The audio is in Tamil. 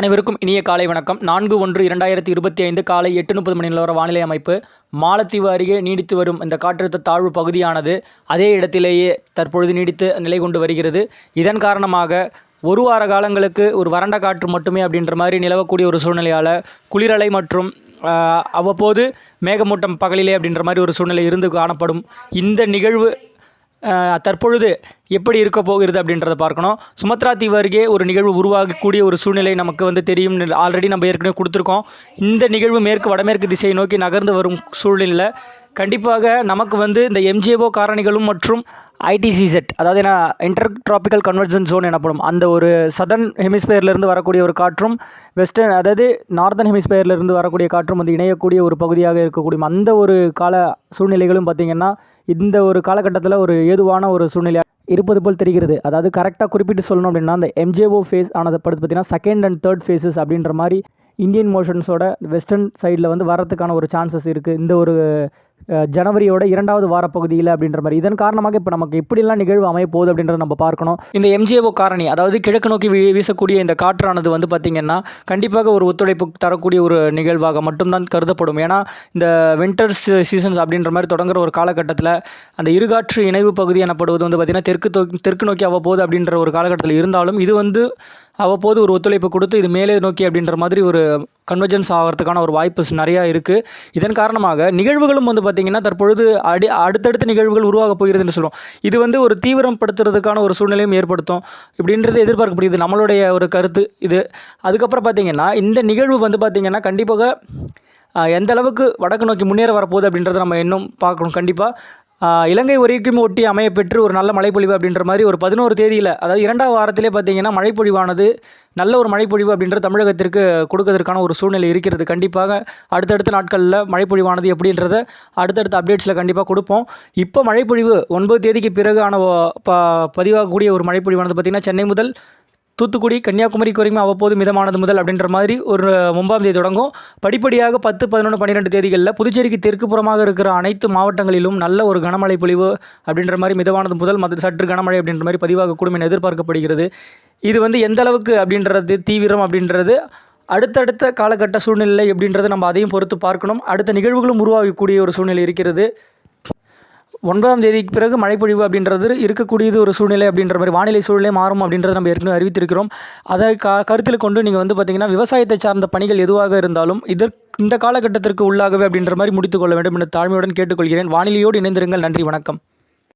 அனைவருக்கும் இனிய காலை வணக்கம். நான்கு ஒன்று இரண்டாயிரத்தி இருபத்தி ஐந்து காலை எட்டு முப்பது மணி நிலவர வானிலை அமைப்பு மாலத்தீவு அருகே நீடித்து வரும் இந்த காற்றழுத்த தாழ்வு பகுதியானது அதே இடத்திலேயே தற்பொழுது நீடித்து நிலை கொண்டு வருகிறது. இதன் காரணமாக ஒரு வார காலங்களுக்கு ஒரு வறண்ட காற்று மட்டுமே அப்படின்ற மாதிரி நிலவக்கூடிய ஒரு சூழ்நிலையால் குளிரலை மற்றும் அவ்வப்போது மேகமூட்டம் பகலிலே அப்படின்ற மாதிரி ஒரு சூழ்நிலை இருந்து காணப்படும். இந்த நிகழ்வு தற்பொழுது எப்படி இருக்க போகிறது அப்படின்றத பார்க்கணும். சுமத்ரா தீவு அருகே ஒரு நிகழ்வு உருவாகக்கூடிய ஒரு சூழ்நிலை நமக்கு வந்து தெரியும். ஆல்ரெடி நம்ம ஏற்கனவே கொடுத்துருக்கோம். இந்த நிகழ்வு மேற்கு வடமேற்கு திசையை நோக்கி நகர்ந்து வரும் சூழ்நிலையில் கண்டிப்பாக நமக்கு வந்து இந்த எம்ஜிஓ காரணிகளும் மற்றும் ஐடிசிசெட் அதாவது என்ன இன்டர் டிராபிக்கல் கன்வர்ஜன் ஜோன் எனப்படும். அந்த ஒரு சதர்ன் ஹெமிஸ்பியர்லேருந்து வரக்கூடிய ஒரு காற்றும் வெஸ்டர்ன் அதாவது நார்தன் ஹெமிஸ்பியர்லேருந்து வரக்கூடிய காற்றும் வந்து இணையக்கூடிய ஒரு பகுதியாக இருக்கக்கூடிய அந்த ஒரு கால சூழ்நிலைகளும் பார்த்திங்கன்னா இந்த ஒரு காலகட்டத்தில் ஒரு ஏதுவான ஒரு சூழ்நிலை இருப்பது போல் தெரிகிறது. அதாவது கரெக்டாக குறிப்பிட்டு சொல்லணும் அப்படின்னா அந்த எம்ஜேஓ ஃபேஸ் ஆனதை படுத்து பார்த்தீங்கன்னா செகண்ட் அண்ட் தேர்ட் ஃபேஸஸ் அப்படின்ற மாதிரி இந்தியன் மோஷன்ஸோட வெஸ்டர்ன் சைடில் வந்து வரதுக்கான ஒரு சான்சஸ் இருக்குது இந்த ஒரு ஜனவரியோட இரண்டாவது வாரப்பகுதியில் அப்படின்ற மாதிரி. இதன் காரணமாக இப்போ நமக்கு எப்படிலாம் நிகழ்வு அமைய போகுது அப்படின்றத நம்ம பார்க்கணும். இந்த எம்ஜிஓ காரணி அதாவது கிழக்கு நோக்கி வீசக்கூடிய இந்த காற்றானது வந்து பார்த்திங்கன்னா கண்டிப்பாக ஒரு ஒத்துழைப்பு தரக்கூடிய ஒரு நிகழ்வாக மட்டும்தான் கருதப்படும். ஏன்னா இந்த வின்டர்ஸ் சீசன்ஸ் அப்படின்ற மாதிரி தொடங்குற ஒரு காலகட்டத்தில் அந்த இருகாற்று இணைவு பகுதி எனப்படுவது வந்து பார்த்திங்கன்னா தெற்கு தெற்கு நோக்கி அவ்வப்போது அப்படின்ற ஒரு காலகட்டத்தில் இருந்தாலும் இது வந்து அவ்வப்போது ஒரு ஒத்துழைப்பு கொடுத்து இது மேலே நோக்கி அப்படின்ற மாதிரி ஒரு கன்வர்ஜென்ஸ் ஆகிறதுக்கான ஒரு வாய்ப்பு நிறையா இருக்குது இதன் காரணமாக நிகழ்வுகளும் வந்து பார்த்திங்கன்னா தற்பொழுது அடி அடுத்தடுத்த நிகழ்வுகள் உருவாக போகிறதுன்னு சொல்கிறோம் சொல்லுவோம் இது வந்து ஒரு தீவிரம் படுத்துறதுக்கான ஒரு சூழ்நிலையும் ஏற்படுத்தும். இப்படின்றது எதிர்பார்க்கப்படுகிறது. நம்மளுடைய ஒரு கருத்து இது. அதுக்கப்புறம் பார்த்திங்கன்னா இந்த நிகழ்வு வந்து பார்த்திங்கன்னா கண்டிப்பாக எந்த அளவுக்கு வடக்கு நோக்கி முன்னேற வரப்போகுது அப்படின்றத நம்ம இன்னும் பார்க்கணும். கண்டிப்பாக இலங்கை வரைக்கும் ஒட்டி அமைய பெற்று ஒரு நல்ல மழைப்பொழிவு அப்படின்ற மாதிரி ஒரு பதினோரு தேதியில் அதாவது இரண்டாவது வாரத்திலே பார்த்தீங்கன்னா மழைப்பொழிவானது நல்ல ஒரு மழைப்பொழிவு அப்படின்ற தமிழகத்திற்கு கொடுக்கறதுக்கான ஒரு சூழ்நிலை இருக்கிறது. கண்டிப்பாக அடுத்தடுத்த நாட்களில் மழைப்பொழிவானது எப்படின்றத அடுத்தடுத்த அப்டேட்ஸில் கண்டிப்பாக கொடுப்போம். இப்போ மழைப்பொழிவு ஒன்பது தேதிக்கு பிறகு ஆன ப பதிவாகக்கூடிய ஒரு மழைப்பொழிவானது பார்த்திங்கன்னா சென்னை முதல் தூத்துக்குடி கன்னியாகுமரி வரைக்கும் அவ்வப்போது மிதமானது முதல் அப்படின்ற மாதிரி ஒரு ஒன்பாம் தேதி தொடங்கும். படிப்படியாக பத்து பதினொன்று பன்னிரெண்டு தேதிகளில் புதுச்சேரிக்கு தெற்கு புறமாக இருக்கிற அனைத்து மாவட்டங்களிலும் நல்ல ஒரு கனமழை பொழிவு அப்படின்ற மாதிரி மிதமானது முதல் மது சற்று கனமழை அப்படின்ற மாதிரி பதிவாகக்கூடும் என எதிர்பார்க்கப்படுகிறது. இது வந்து எந்த அளவுக்கு அப்படின்றது தீவிரம் அப்படின்றது அடுத்தடுத்த காலகட்ட சூழ்நிலை எப்படின்றது நம்ம அதையும் பொறுத்து பார்க்கணும். அடுத்த நிகழ்வுகளும் உருவாகக்கூடிய ஒரு சூழ்நிலை இருக்கிறது. ஒன்பதாம் தேதிக்கு பிறகு மழைப்பொழிவு அப்படின்றது இருக்கக்கூடியது ஒரு சூழ்நிலை அப்படின்ற மாதிரி வானிலை சூழ்நிலை மாறும் அப்படின்றத நம்ம ஏற்கனவே அறிவித்திருக்கிறோம். அதை க கருத்தில் கொண்டு நீங்கள் வந்து பார்த்திங்கன்னா விவசாயத்தை சார்ந்த பணிகள் எதுவாக இருந்தாலும் இதற்கு இந்த காலகட்டத்திற்கு உள்ளாகவே அப்படின்ற மாதிரி முடித்துக்கொள்ள வேண்டும் என தாழ்மையுடன் கேட்டுக்கொள்கிறேன். வானிலையோடு இணைந்திருங்கள். நன்றி. வணக்கம்.